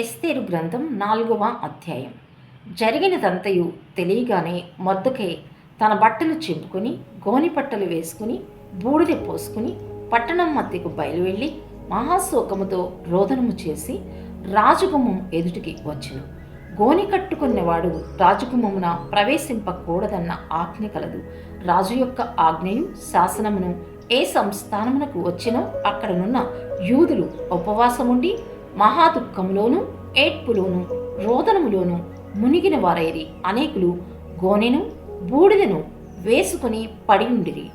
ఎస్తేరు గ్రంథం నాలుగవ అధ్యాయం. జరిగినదంతయు తెలియగానే మొద్దకే తన బట్టలు చింపుకొని గోనిపట్టలు వేసుకుని బూడిద పోసుకుని పట్టణం మధ్యకు బయలువెళ్ళి మహాశోకముతో రోదనము చేసి రాజగుమ్మం ఎదుటికి వచ్చెను. గోని కట్టుకున్నవాడు రాజగుమ్మమున ప్రవేశింపకూడదన్న ఆజ్ఞ కలదు. రాజు యొక్క ఆజ్ఞయు శాసనమును ఏ సంస్థానమునకు వచ్చినో అక్కడనున్న యూదులు ఉపవాసముండి మహాదుఃఖములోను ఏడ్పులోను రోదనములోను మునిగిన వారైరి అనేకులు గోనెను బూడిదను వేసుకుని పడి ఉండిరి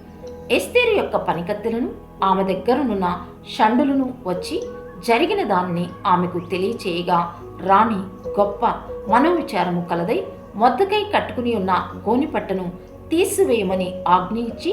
ఎస్తేరు యొక్క పనికత్తెలను ఆమె దగ్గరనున్న షండులను వచ్చి జరిగిన దానిని ఆమెకు తెలియచేయగా రాణి గొప్ప మనోవిచారము కలదై మొద్దకై కట్టుకుని ఉన్న గోనిపట్టను తీసివేయమని ఆజ్ఞ ఇచ్చి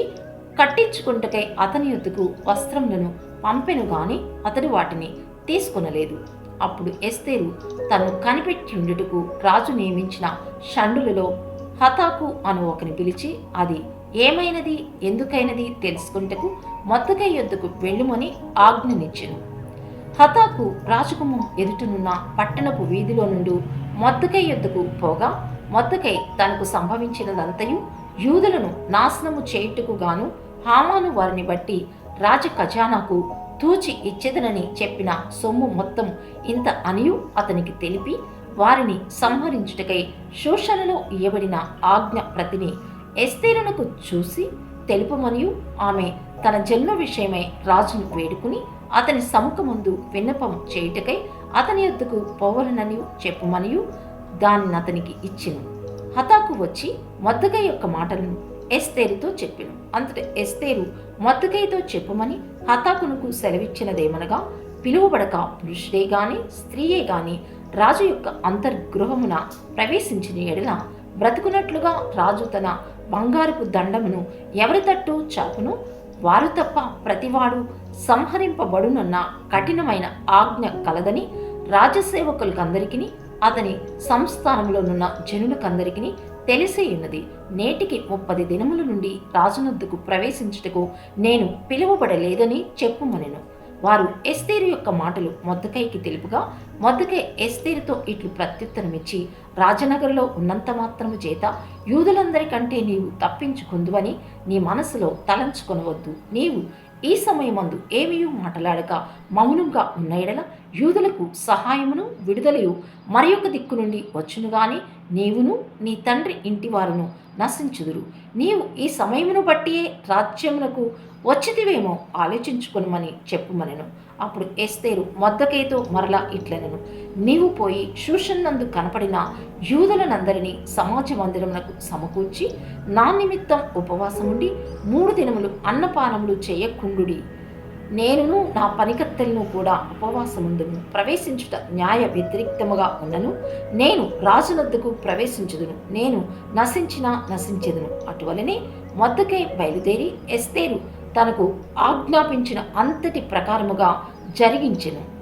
కట్టించుకుంటకై అతని యొద్దకు వస్త్రములను పంపెను గాని అతడు వాటిని తీసుకొనలేదు. అప్పుడు ఎస్తేరు తను కనిపెట్టి ఉండుటకు రాజు నియమించిన షండులలో హతాకు అను ఒకని పిలిచి అది ఏమైనది? ఎందుకైనది? తెలుసుకుంటకు మొత్తకై యొద్దకు వెళ్ళుమని ఆజ్ఞనిచ్చెను. హతాకు రాజకుమం ఎదుటనున్న పట్టణపు వీధిలో నుండి మొద్దకై యొద్దకు పోగా మొద్దకై తనకు సంభవించినదంతయు యూదులను నాశనము చేయుటకు గాను హామాను వారిని బట్టి రాజ ఖజానాకు తూచి ఇచ్చేదనని చెప్పిన సొమ్ము మొత్తం ఇంత అనియు అతనికి తెలిపి వారిని సంహరించుటకై శోషణలో ఇయ్యబడిన ఆజ్ఞ ప్రతిని ఎస్తేరునకు చూసి తెలుపమనియు ఆమె తన జన్మ విషయమై రాజును వేడుకుని అతని సముఖమందు విన్నపం చేయుటకై అతని యొద్దకు పోవలనని చెప్పుమనియు దానిని అతనికి ఇచ్చెను. హతాకు వచ్చి మద్దగ యొక్క మాటలను ఎస్తేరుతో చెప్పెను. అంతటి ఎస్తేరు మొద్దకైతో చెప్పుమని హతాకునుకు సెలవిచ్చినదేమనగా పిలువబడక పురుషుడే గాని స్త్రీయే గాని రాజు యొక్క అంతర్గృహమున ప్రవేశించిన ఎడల బ్రతుకున్నట్లుగా రాజు తన బంగారపు దండమును ఎవరి తట్టు చాపును వారు తప్ప ప్రతివాడు సంహరింపబడునన్న కఠినమైన ఆజ్ఞ కలదని రాజసేవకులకందరికీ అతని సంస్థానంలోనున్న జనులకందరికీ తెలిసేయున్నది నేటికి ముప్పది దినముల నుండి రాజునొద్దుకు ప్రవేశించుటకు నేను పిలువబడలేదని చెప్పుమనెను. వారు ఎస్తేరు యొక్క మాటలు మొద్దకైకి తెలుపుగా మొద్దకై ఎస్తేరుతో ఇట్లు ప్రత్యుత్తరమిచ్చి రాజనగరులో ఉన్నంత మాత్రము చేత యూదులందరికంటే నీవు తప్పించుకుందువని నీ మనసులో తలంచుకొనవద్దు. నీవు ఈ సమయమందు ఏమీ మాట్లాడక మౌనంగా ఉన్న ఎడల యూదులకు సహాయమును విడుదలయు. మరి యొక్క దిక్కు నుండి వచ్చునుగాని నీవును నీ తండ్రి ఇంటి వారును నశించుదురు. నీవు ఈ సమయమును బట్టి రాజ్యమునకు వచ్చితివేమో ఆలోచించుకొనమని చెప్పుమనెను. అప్పుడు ఎస్తేరు మొద్దకేతో మరలా ఇట్లనెను. నీవు పోయి శూషన్నందు కనపడిన యూదులనందరినీ సమాజ మందిరమునకు సమకూర్చి నా నిమిత్తం ఉపవాసముండి మూడు దినములు అన్నపానములు చేయకుండుడి. నేనును నా పనికత్తెలను కూడా ఉపవాసముందును. ప్రవేశించుట న్యాయ వ్యతిరిక్తముగా ఉన్నను. నేను రాజునద్దకు ప్రవేశించుదును. నేను నశించినా నశించెదను. అటువలనే మొద్దకై బయలుదేరి ఎస్తేరు తనకు ఆజ్ఞాపించిన అంతటి ప్రకారముగా జరిగించెను.